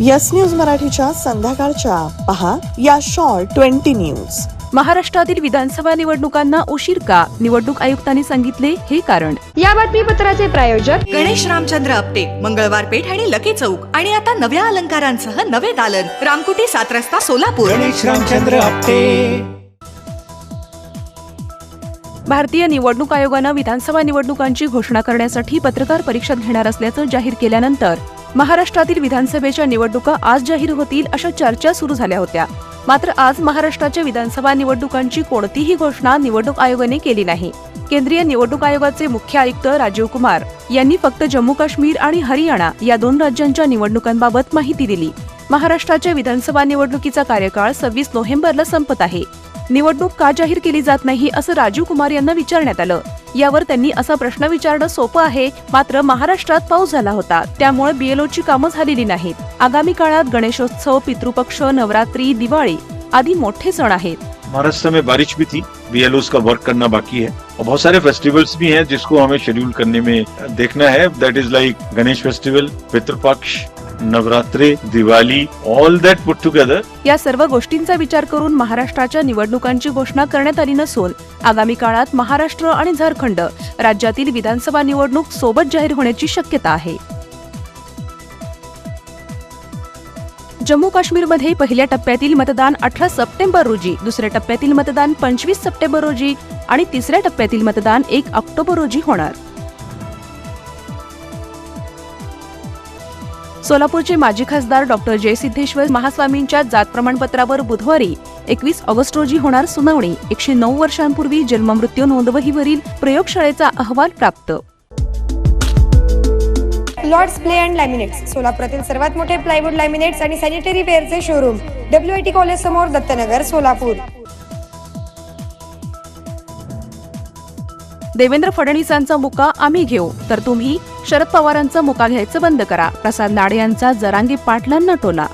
Yes news मराठीच्या संध्याकाळच्या. पहा या शॉर्ट ट्वेंटी न्यूज महाराष्ट्रातील विधानसभा निवडणुकांना उशीर का? निवडणूक आयुक्तांनी सांगितले हे कारण. या बातमीपत्राचे प्रायोजक गणेश रामचंद्र आपटे मंगळवार पेठ आणि लकी चौक. आणि आता नव्या अलंकारांसह नवे दालन. रामकुटी सात रस्ता सोलापूर. गणेश रामचंद्र आपटे. भारतीय निवडणूक आयोगानं विधानसभा निवडणुकांची घोषणा करण्यासाठी पत्रकार परीक्षा घेणार असल्याचं जाहीर केल्यानंतर महाराष्ट्रातील विधानसभेच्या निवडणुका आज जाहीर होतील अशा चर्चा सुरू झाल्या होत्या. मात्र आज महाराष्ट्राच्या विधानसभा निवडणुकांची कोणतीही घोषणा निवडणूक आयोगाने केली नाही. केंद्रीय निवडणूक आयोगाचे मुख्य आयुक्त राजीव कुमार यांनी फक्त जम्मू काश्मीर आणि हरियाणा या दोन राज्यांच्या निवडणुकांबाबत माहिती दिली. महाराष्ट्राच्या विधानसभा निवडणुकीचा कार्यकाळ सव्वीस नोव्हेंबरला संपत आहे. निवडणूक का जाहीर केली जात नाही असं राजीव कुमार यांना विचारण्यात आलं. यावर त्यांनी असा प्रश्न विचारणं सोपं आहे मात्र महाराष्ट्रात पाऊस झाला होता. त्यामुळे बीएलओची कामं झालेली नाहीत. आगामी काळात गणेशोत्सव पितृपक्ष नवरात्री दिवाळी आदी मोठे सण आहेत. महाराष्ट्र में बारिश भी थी. बीएलओस का वर्क करना बाकी है. और बहुत सारे फेस्टिवल्स भी हैं जिसको हमें शेड्यूल करने में देखना है. That is like Ganesh festival Pitrupaksha Navratri Diwali all that put together या सर्व गोष्टींचा विचार करून महाराष्ट्राच्या निवडणुकांची घोषणा करण्यात आली नसून आगामी काळात महाराष्ट्र आणि झारखंड राज्यातील विधानसभा निवडणूक सोबत जाहीर होण्याची शक्यता आहे. जम्मू काश्मीरमध्ये पहिल्या टप्प्यातील मतदान अठरा सप्टेंबर रोजी दुसऱ्या टप्प्यातील मतदान पंचवीस सप्टेंबर रोजी आणि तिसऱ्या टप्प्यातील मतदान एक ऑक्टोबर रोजी होणार. सोलापूरचे माजी खासदार डॉक्टर जयसिद्धेश्वर महास्वामींच्या जात प्रमाणपत्रावर बुधवारी एकवीस ऑगस्ट रोजी होणार सुनावणी. एकशे नऊ वर्षांपूर्वी जन्ममृत्यू नोंदवहीवरील प्रयोगशाळेचा अहवाल प्राप्त. लॉर्ड्स प्ले अँड लॅमिनेट्स सोलापुरातील सर्वात मोठे प्लायवूड लॅमिनेट्स आणि sanitary वेअरचे showroom W I T college समोर दत्तनगर सोलापूर. देवेंद्र फडणवीसांचा मुका आम्ही घेऊ. तर तुम्ही शरद पवारांचा मुका घ्यायचं बंद करा. प्रसाद नाडे यांचा जरांगी पाटलांना टोला.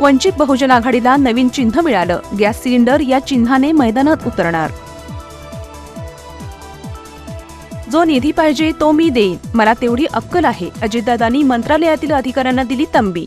वंचित बहुजन आघाडीला नवीन चिन्ह मिळालं. गॅस सिलेंडर या चिन्हाने मैदानात उतरणार. जो निधी पाहिजे तो मी देईन. मला तेवढी अक्कल आहे. अजितदादांनी मंत्रालयातील अधिकाऱ्यांना दिली तंबी.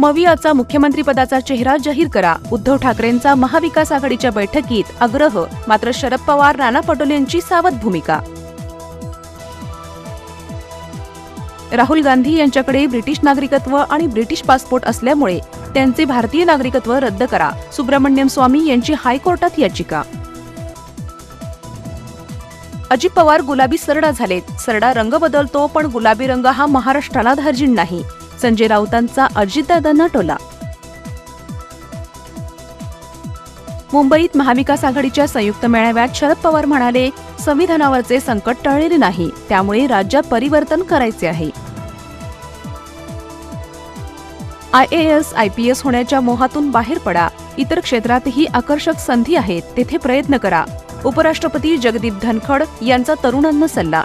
मवियाचा मुख्यमंत्रीपदाचा चेहरा जाहीर करा. उद्धव ठाकरेंचा महाविकास आघाडीच्या बैठकीत आग्रह. मात्र शरद पवार नाना पटोलेंची सावध भूमिका. राहुल गांधी यांच्याकडे ब्रिटिश नागरिकत्व आणि ब्रिटिश पासपोर्ट असल्यामुळे त्यांचे भारतीय नागरिकत्व रद्द करा. सुब्रमण्यम स्वामी यांची हायकोर्टात याचिका. अजित पवार गुलाबी सरडा झालेत. सरडा रंग बदलतो पण गुलाबी रंग हा महाराष्ट्राला धार्जिण नाही. संजय राऊतांचा अजितदादांना टोला. मुंबईत महाविकास आघाडीच्या संयुक्त मेळाव्यात शरद पवार म्हणाले संविधानावरचे संकट टळलेले नाही त्यामुळे राज्यात परिवर्तन करायचे आहे. I A S I P S होण्याच्या मोहातून बाहेर पडा. इतर क्षेत्रातही आकर्षक संधी आहेत तेथे प्रयत्न करा. उपराष्ट्रपती जगदीप धनखड यांचा तरुणांना सल्ला.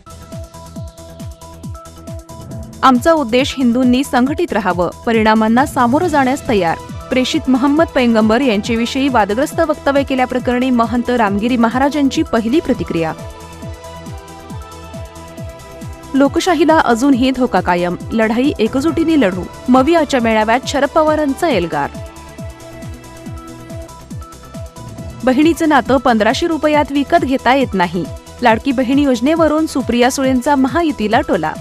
आमचा उद्देश हिंदूंनी संघटित राहावं परिणामांना सामोरं जाण्यास तयार. प्रेषित महम्मद पैंगंबर यांच्याविषयी वादग्रस्त वक्तव्य केल्याप्रकरणी महंत रामगिरी महाराजांची पहिली प्रतिक्रिया. लोकशाहीला अजूनही धोका कायम. लढाई एकजुटीने लढू. मवियाच्या मेळाव्यात शरद पवारांचा एल्गार. बहिणीचं नातं पंधराशे रुपयात विकत घेता येत नाही. लाडकी बहीण योजनेवरून सुप्रिया सुळेंचा महायुतीला टोला.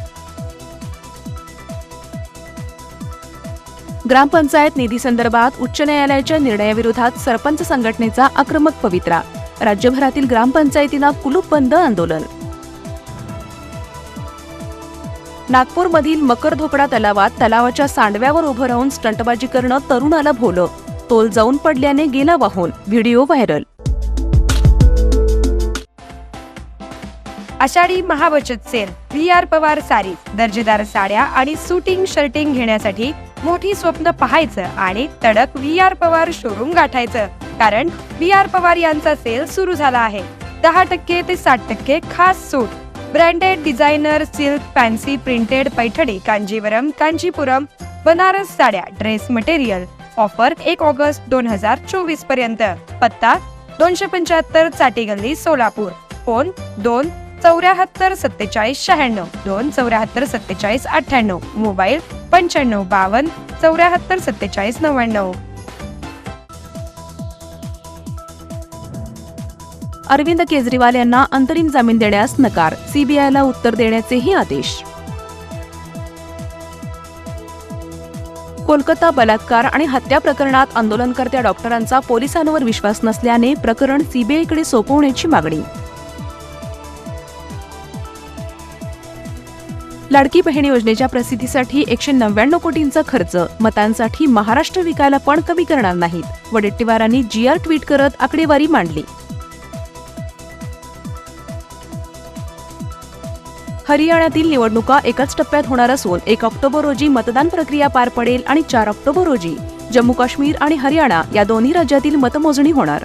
ग्रामपंचायत निधी संदर्भात उच्च न्यायालयाच्या निर्णयाविरोधात सरपंच संघटनेचा आक्रमक पवित्रा. राज्यभरातील ग्रामपंचायतींना कुलूप बंद आंदोलन. नागपूरमधील मकरधोपडा तलावात तलावाच्या सांडव्यावर उभं राहून स्टंटबाजी करणं तरुणाला भोलं. तोल जाऊन पडल्याने गेला वाहून. Video viral. Ashadhi महाबचत sale. V R Pawar sari. दर्जेदार साड्या आणि सुटिंग शर्टिंग घेण्यासाठी मोठी स्वप्न पाहायचं आणि तडक व्ही आर पवार शोरूम गाठायचं. कारण व्ही आर पवार यांचा सेल सुरू झाला आहे. दहा टक्के ते साठ टक्के खास सूट. Branded designer silk fancy printed Paithani Kanjivaram Kanchipuram Banaras साड्या ड्रेस मटेरियल ऑफर एक ऑगस्ट दोन हजार चोवीसपर्यंत. पत्ता दोनशे पंच्याहत्तर चाटी गल्ली सोलापूर. फोन दोन चौऱ्याहत्तर सत्तेचाळीस शहाण्णव. दोन चौऱ्याहत्तर सत्तेचाळीस अठ्ठ्याण्णव. मोबाईल पंच्याण्णव बावन्न चौऱ्याहत्तर सत्तेचाळीस नव्याण्णव. अरविंद केजरीवाल यांना अंतरिम जामीन देण्यास नकार. सीबीआयला उत्तर देण्याचेही आदेश. कोलकाता बलात्कार आणि हत्या प्रकरणात आंदोलनकर्त्या डॉक्टरांचा पोलिसांवर विश्वास नसल्याने प्रकरण सीबीआयकडे सोपवण्याची मागणी. लाडकी बहीण योजनेच्या प्रसिद्धीसाठी एकशे नव्याण्णव कोटींचा खर्च. मतांसाठी महाराष्ट्र विकायला पण कमी करणार नाहीत. वडेट्टीवारांनी जीआर ट्विट करत आकडेवारी मांडली. हरियाणातील निवडणुका एकाच टप्प्यात होणार असून एक ऑक्टोबर रोजी मतदान प्रक्रिया पार पडेल आणि चार ऑक्टोबर रोजी जम्मू काश्मीर आणि हरियाणा या दोन्ही राज्यातील मतमोजणी होणार.